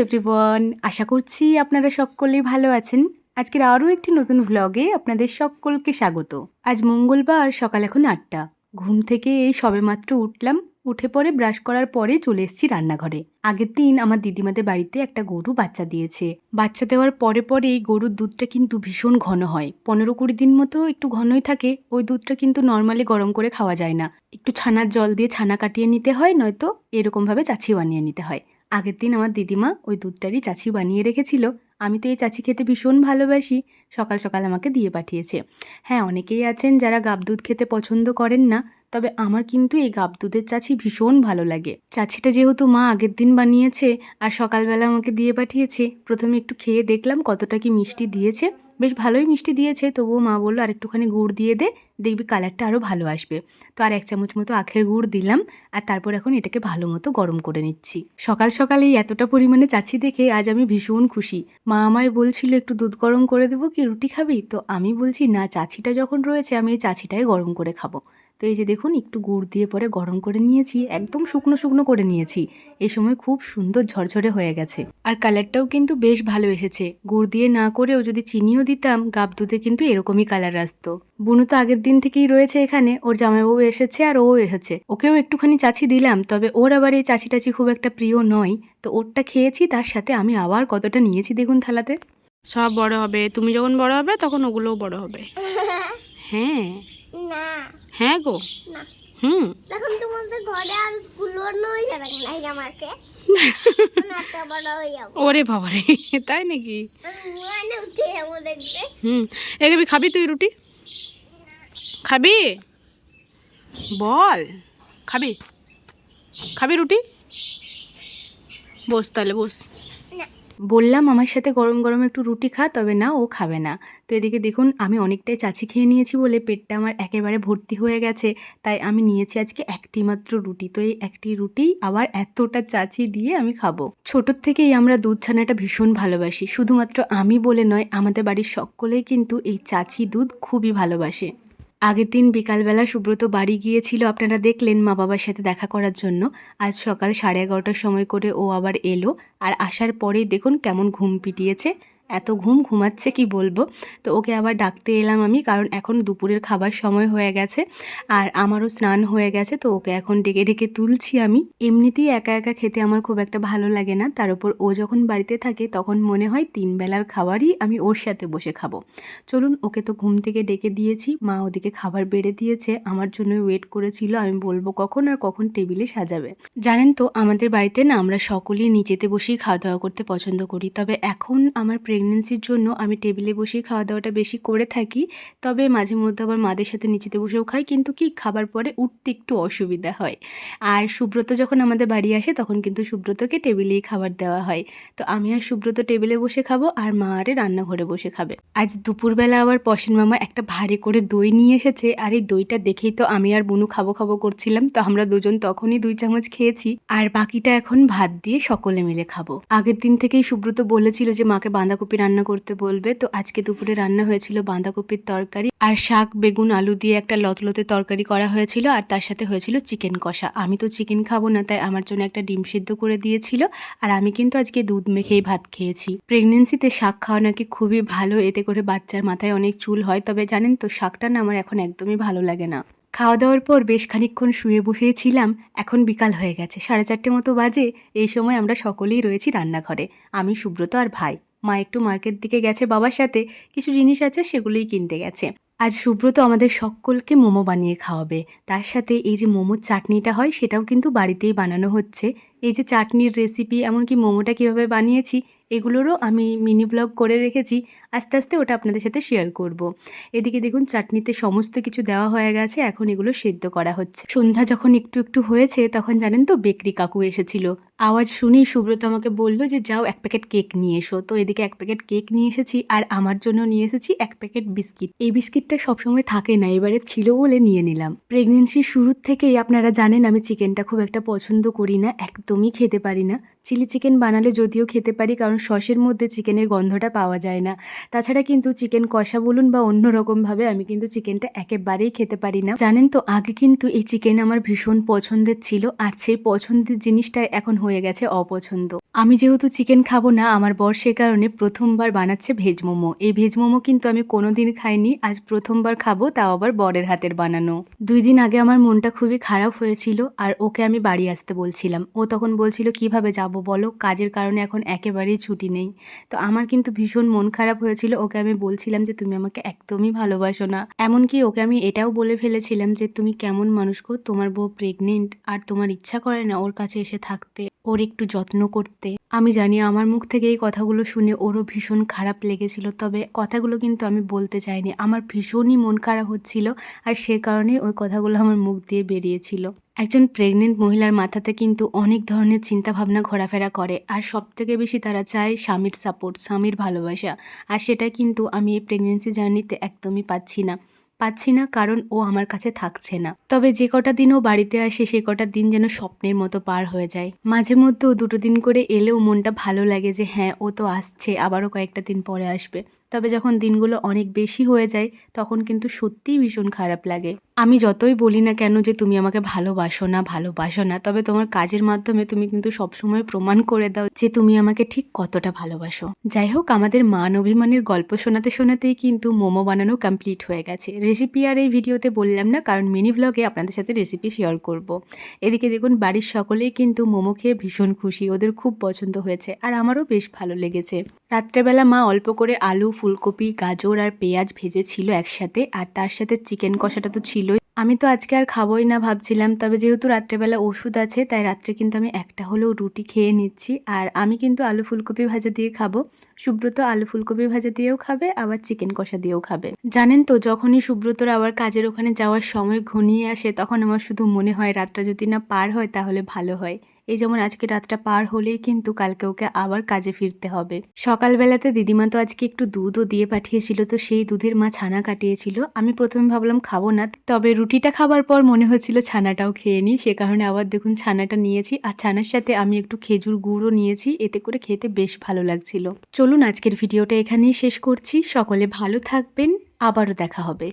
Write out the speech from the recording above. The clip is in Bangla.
এভরিওয়ান আশা করছি আপনারা সকলেই ভালো আছেন। আজকের আরও একটি নতুন ব্লগে আপনাদের সকলকে স্বাগত। আজ মঙ্গলবার, সকাল এখন আটটা। ঘুম থেকে এই সবেমাত্র উঠলাম। উঠে পরে ব্রাশ করার পরে চলে এসেছি রান্নাঘরে। আগের দিন আমার দিদিমাদের বাড়িতে একটা গরু বাচ্চা দিয়েছে। বাচ্চা দেওয়ার পরে পরে এই গরুর দুধটা কিন্তু ভীষণ ঘন হয়। পনেরো কুড়ি দিন মতো একটু ঘনই থাকে। ওই দুধটা কিন্তু নর্মালি গরম করে খাওয়া যায় না। একটু ছানার জল দিয়ে ছানা কাটিয়ে নিতে হয়, নয়তো এরকমভাবে চাছি বানিয়ে নিতে হয়। আগের দিন আমার দিদিমা ওই দুধটারই চাচি বানিয়ে রেখেছিল। আমি তো এই চাচি খেতে ভীষণ ভালোবাসি। সকাল সকাল আমাকে দিয়ে পাঠিয়েছে। হ্যাঁ অনেকেই আছেন যারা গাব দুধ খেতে পছন্দ করেন না, তবে আমার কিন্তু এই গাব দুধের চাচি ভীষণ ভালো লাগে। চাচিটা যেহেতু মা আগের দিন বানিয়েছে আর সকালবেলা আমাকে দিয়ে পাঠিয়েছে, প্রথমে একটু খেয়ে দেখলাম কতটা কি মিষ্টি দিয়েছে। বেশ ভালোই মিষ্টি দিয়েছে, তবুও মা বলল আর একটুখানি গুড় দিয়ে দে, দেখবি কালারটা আরও ভালো আসবে। তো আর এক চামচ মতো আখের গুড় দিলাম, আর তারপর এখন এটাকে ভালো মতো গরম করে নিচ্ছি। সকাল সকালে এতটা পরিমাণে চাচ্ছি দেখে আজ আমি ভীষণ খুশি। মা আমায় বলছিল, একটু দুধ গরম করে দেবো, কি রুটি খাবি? তো আমি বলছি, না, চাচিটা যখন রয়েছে, আমি এই চাচিটাই গরম করে খাব। তো এই যে দেখুন একটু গুড় দিয়ে পরে গরম করে নিয়েছি একদম শুকনো শুকনো করে নিয়েছি। এই সময় খুব সুন্দর ঝরঝরে হয়ে গেছে। আর কালারটাও কিন্তু বেশ ভালো এসেছে। গুড় দিয়ে না করেও যদি চিনিও দিতাম গাব দুধে কিন্তু এরকমই কালার আসতো। বুনু তো আগের দিন থেকেই রয়েছে এখানে ওর জামাইবাবু এসেছে আর ও এসেছে। ওকেও একটুখানি চাচি দিলাম তবে ওর আবার এই চাচি টাচি খুব একটা প্রিয় নয়। তো ওরটা খেয়েছি তার সাথে আমি আবার কতটা নিয়েছি দেখুন থালাতে। সব বড় হবে। তুমি যখন বড় হবে তখন ওগুলোও বড় হবে। হ্যাঁ। না। হ্যাঁ গো। না। হুম। তখন তোমাদের ঘরে আর কুলোনো যাবে না আমাকে। ওরে বাবারে তাই নাকি? মানে হুম। খাবি তুই রুটি? খাবি? বল। খাবি? খাবি রুটি? বস তাহলে বস। বললাম, আমার সাথে গরম গরম একটু রুটি খা, তবে না, ও খাবে না। তো এদিকে দেখুন, আমি অনেকটাই চাচি খেয়ে নিয়েছি বলে পেটটা আমার একেবারে ভর্তি হয়ে গেছে। তাই আমি নিয়েছি আজকে একটি মাত্র রুটি। তো এই একটি রুটি আবার এতটা চাচি দিয়ে আমি খাব। ছোটোর থেকেই আমরা দুধ ছানাটা ভীষণ ভালোবাসি। শুধুমাত্র আমি বলে নয়, আমাদের বাড়ির সকলেই কিন্তু এই চাচি দুধ খুবই ভালোবাসে। আগের দিন বিকালবেলা সুব্রত বাড়ি গিয়েছিল, আপনারা দেখলেন মা বাবার সাথে দেখা করার জন্য। আজ সকাল সাড়ে এগারোটার সময় করে ও আবার এলো। আর আসার পরেই দেখুন কেমন ঘুম পিটিয়েছে। এত ঘুম ঘুমাচ্ছে কি বলব? তো ওকে আবার ডাকতে এলাম আমি, কারণ এখন দুপুরের খাবার সময় হয়ে গেছে আর আমারও স্নান হয়ে গেছে, তো ওকে এখন ডেকে ডেকে তুলছি আমি। এমনিতেই একা একা খেতে আমার খুব একটা ভালো লাগে না, তার উপর ও যখন বাড়িতে থাকে তখন মনে হয় তিন বেলার খাবারই আমি ওর সাথে বসে খাব। চলুন, ওকে তো ঘুম থেকে ডেকে দিয়েছি, মা ওদিকে খাবার বেড়ে দিয়েছে, আমার জন্য ওয়েট করেছিল, আমি বলব কখন আর কখন টেবিলে সাজাবে। জানেন তো, আমাদের বাড়িতে না আমরা সকলেই নিচেতে বসেই খাওয়া দাওয়া করতে পছন্দ করি, তবে এখন আমার প্রেগনেন্সির জন্য আমি টেবিলে বসেই খাওয়া দাওয়াটা বেশি করে থাকি। তবে মাঝে মধ্যে আবার মাদের সাথে নিচেতে বসেও খাই, কিন্তু কি খাবার পরে উঠতে একটু অসুবিধা হয়। আর সুব্রত যখন আমাদের বাড়ি আসে, তখন কিন্তু সুব্রতকে টেবিলেই খাবার দেওয়া হয়। তো আমি আর সুব্রত টেবিলে বসে খাব, আর মা আরে রান্নাঘরে বসে খাবে। আজ দুপুরবেলা আবার পশেন মামা একটা ভারী করে দই নিয়ে এসেছে, আর এই দইটা দেখেই তো আমি আর বুনু খাব খাব করছিলাম। তো আমরা দুজন তখনই দুই চামচ খেয়েছি, আর বাকিটা এখন ভাত দিয়ে সকলে মিলে খাব। আগের দিন থেকেই সুব্রত বলেছিল যে, মাকে বাঁধাকপি রান্না করতে বলবে। তো আজকে দুপুরে রান্না হয়েছিল বাঁধাকপির তরকারি আর শাক, বেগুন, আলু দিয়ে একটা লতলতে তরকারি করা হয়েছিল আর তার সাথে হয়েছিল চিকেন কষা। আমি তো চিকেন খাব না, তাই আমার জন্য একটা ডিম সিদ্ধ করে দিয়েছিল আর আমি কিন্তু আজকে দুধ মেখেই ভাত খেয়েছি। প্রেগনেন্সিতে শাক খাওয়া নাকি খুবই ভালো, এতে করে বাচ্চার মাথায় অনেক চুল হয়। তবে জানেন তো, শাকটা না আমার এখন একদমই ভালো লাগে না। খাওয়া দাওয়ার পর বেশ খানিকক্ষণ শুয়ে বসেছিলাম এখন বিকাল হয়ে গেছে, সাড়ে চারটে মতো বাজে। এই সময় আমরা সকলেই রয়েছি রান্নাঘরে, আমি সুব্রত আর ভাই। মা একটু মার্কেট দিকে গেছে বাবার সাথে, কিছু জিনিস আছে সেগুলোই কিনতে গেছে। আজ সুব্রত আমাদের সকলকে মোমো বানিয়ে খাওয়াবে। তার সাথে এই যে মোমোর চাটনিটা হয়, সেটাও কিন্তু বাড়িতেই বানানো হচ্ছে। এই যে চাটনির রেসিপি এমনকি মোমোটা কীভাবে বানিয়েছি, এগুলোরও আমি মিনি ব্লগ করে রেখেছি। আস্তে আস্তে ওটা আপনাদের সাথে শেয়ার করব। এদিকে দেখুন, চাটনিতে সমস্ত কিছু দেওয়া হয়ে গেছে, এখন এগুলো সেদ্ধ করা হচ্ছে। সন্ধ্যা যখন একটু একটু হয়েছে, তখন জানেন তো, বেকরি কাকু এসেছিল। আওয়াজ শুনেই সুব্রত আমাকে বলল যে, যাও এক প্যাকেট কেক নিয়ে এসো। তো এদিকে এক প্যাকেট কেক নিয়ে এসেছি আর আমার জন্য নিয়ে এসেছি এক প্যাকেট বিস্কিট। এই বিস্কিটটা সবসময় থাকে না, এবারে ছিল বলে নিয়ে নিলাম। প্রেগনেন্সির শুরুর থেকেই আপনারা জানেন, আমি চিকেনটা খুব একটা পছন্দ করি না, একদমই খেতে পারি না। চিলি চিকেন বানালে যদিও খেতে পারি, কারণ সসের মধ্যে চিকেনের গন্ধটা পাওয়া যায় না। তাছাড়া কিন্তু চিকেন কষা বলুন বা অন্য রকমভাবে, আমি কিন্তু চিকেনটা একেবারেই খেতে পারি না। জানেন তো, আগে কিন্তু এই চিকেন আমার ভীষণ পছন্দের ছিল, আর সেই পছন্দের জিনিসটা এখন হয়ে হয়ে গেছে অপছন্দ। আমি যেহেতু চিকেন খাব না, আমার বর সে কারণে প্রথমবার বানাচ্ছে ভেজ মোমো। এই ভেজ মোমো কিন্তু আমি কোনোদিন খাইনি, আজ প্রথমবার খাব, তাও আবার বরের হাতের বানানো। দুই দিন আগে আমার মনটা খুবই খারাপ হয়েছিল, আর ওকে আমি বাড়ি আসতে বলছিলাম। ও তখন বলছিল, কীভাবে যাব বলো? কাজের কারণে এখন একেবারেই ছুটি নেই। তো আমার কিন্তু ভীষণ মন খারাপ হয়েছিল, ওকে আমি বলছিলাম যে, তুমি আমাকে একদমই ভালোবাসো না। এমনকি ওকে আমি এটাও বলে ফেলেছিলাম যে, তুমি কেমন মানুষ তোমার বউ প্রেগনেন্ট আর তোমার ইচ্ছা করে না ওর কাছে এসে থাকতে। ওর একটু যত্ন করতে। আমি জানি আমার মুখ থেকে এই কথাগুলো শুনে ওরও ভীষণ খারাপ লেগেছিল, তবে কথাগুলো কিন্তু আমি বলতে চাইনি। আমার ভীষণই মন খারাপ হচ্ছিল আর সে কারণে ওই কথাগুলো আমার মুখ দিয়ে বেরিয়েছিল। একজন প্রেগনেন্ট মহিলার মাথাতে কিন্তু অনেক ধরনের চিন্তাভাবনা ঘোরাফেরা করে আর সব থেকে বেশি তারা চায় স্বামীর সাপোর্ট স্বামীর ভালোবাসা। আর সেটা কিন্তু আমি এই প্রেগনেন্সি জার্নিতে একদমই পাচ্ছি না। পাচ্ছি না কারণ ও আমার কাছে থাকছে না। তবে যে কটা দিন ও বাড়িতে আসে, সে কটা দিন যেন স্বপ্নের মতো পার হয়ে যায়। মাঝে মধ্যে ও দুটো দিন করে এলেও মনটা ভালো লাগে যে হ্যাঁ ও তো আসছে, আবারও কয়েকটা দিন পরে আসবে। তবে যখন দিনগুলো অনেক বেশি হয়ে যায়, তখন কিন্তু সত্যিই ভীষণ খারাপ লাগে। আমি যতই বলি না কেন যে তুমি আমাকে ভালোবাসো না ভালোবাসো না, তবে তোমার কাজের মাধ্যমে তুমি কিন্তু সবসময় প্রমাণ করে দাও যে তুমি আমাকে ঠিক কতটা ভালোবাসো। যাই হোক, আমাদের মান অভিমানের গল্প শোনাতে শোনাতেই কিন্তু মোমো বানানো কমপ্লিট হয়ে গেছে। রেসিপি আর এই ভিডিওতে বললাম না, কারণ মিনি ব্লগে আপনাদের সাথে রেসিপি শেয়ার করব। এদিকে দেখুন, বাড়ির সকলেই কিন্তু মোমো খেয়ে ভীষণ খুশি, ওদের খুব পছন্দ হয়েছে আর আমারও বেশ ভালো লেগেছে। রাত্রেবেলা মা অল্প করে আলু, ফুলকপি, গাজর আর পেঁয়াজ ভেজেছিল একসাথে আর তার সাথে চিকেন কষাটা তো ছিলই আমি তো আজকে আর খাবোই না ভাবছিলাম, তবে যেহেতু রাত্রেবেলা ওষুধ আছে, তাই রাত্রে কিন্তু আমি একটা হলেও রুটি খেয়ে নিচ্ছি। আর আমি কিন্তু আলু ফুলকপি ভাজা দিয়ে খাব। সুব্রত আলু ফুলকপি ভাজা দিয়েও খাবে, আবার চিকেন কষা দিয়েও খাবে। জানেন তো, যখনই সুব্রতর আবার কাজের ওখানে যাওয়ার সময় ঘনিয়ে আসে, তখন আমার শুধু মনে হয় রাতটা যদি না পার হয়, তাহলে ভালো হয়। এই যেমন আজকে রাতটা পার হলেই কিন্তু কালকে ওকে আবার কাজে ফিরতে হবে। সকালবেলাতে দিদিমা তো আজকে একটু দুধও দিয়ে পাঠিয়েছিল, তো সেই দুধের মা ছানা কাটিয়েছিল। আমি প্রথমে ভাবলাম খাব না, তবে রুটিটা খাবার পর মনে হচ্ছিল ছানাটাও খেয়ে নিই। সে কারণে আবার দেখুন ছানাটা নিয়েছি, আর ছানার সাথে আমি একটু খেজুর গুঁড়ও নিয়েছি, এতে করে খেতে বেশ ভালো লাগছিল। চলুন আজকের ভিডিওটা এখানেই শেষ করছি। সকলে ভালো থাকবেন, আবারও দেখা হবে।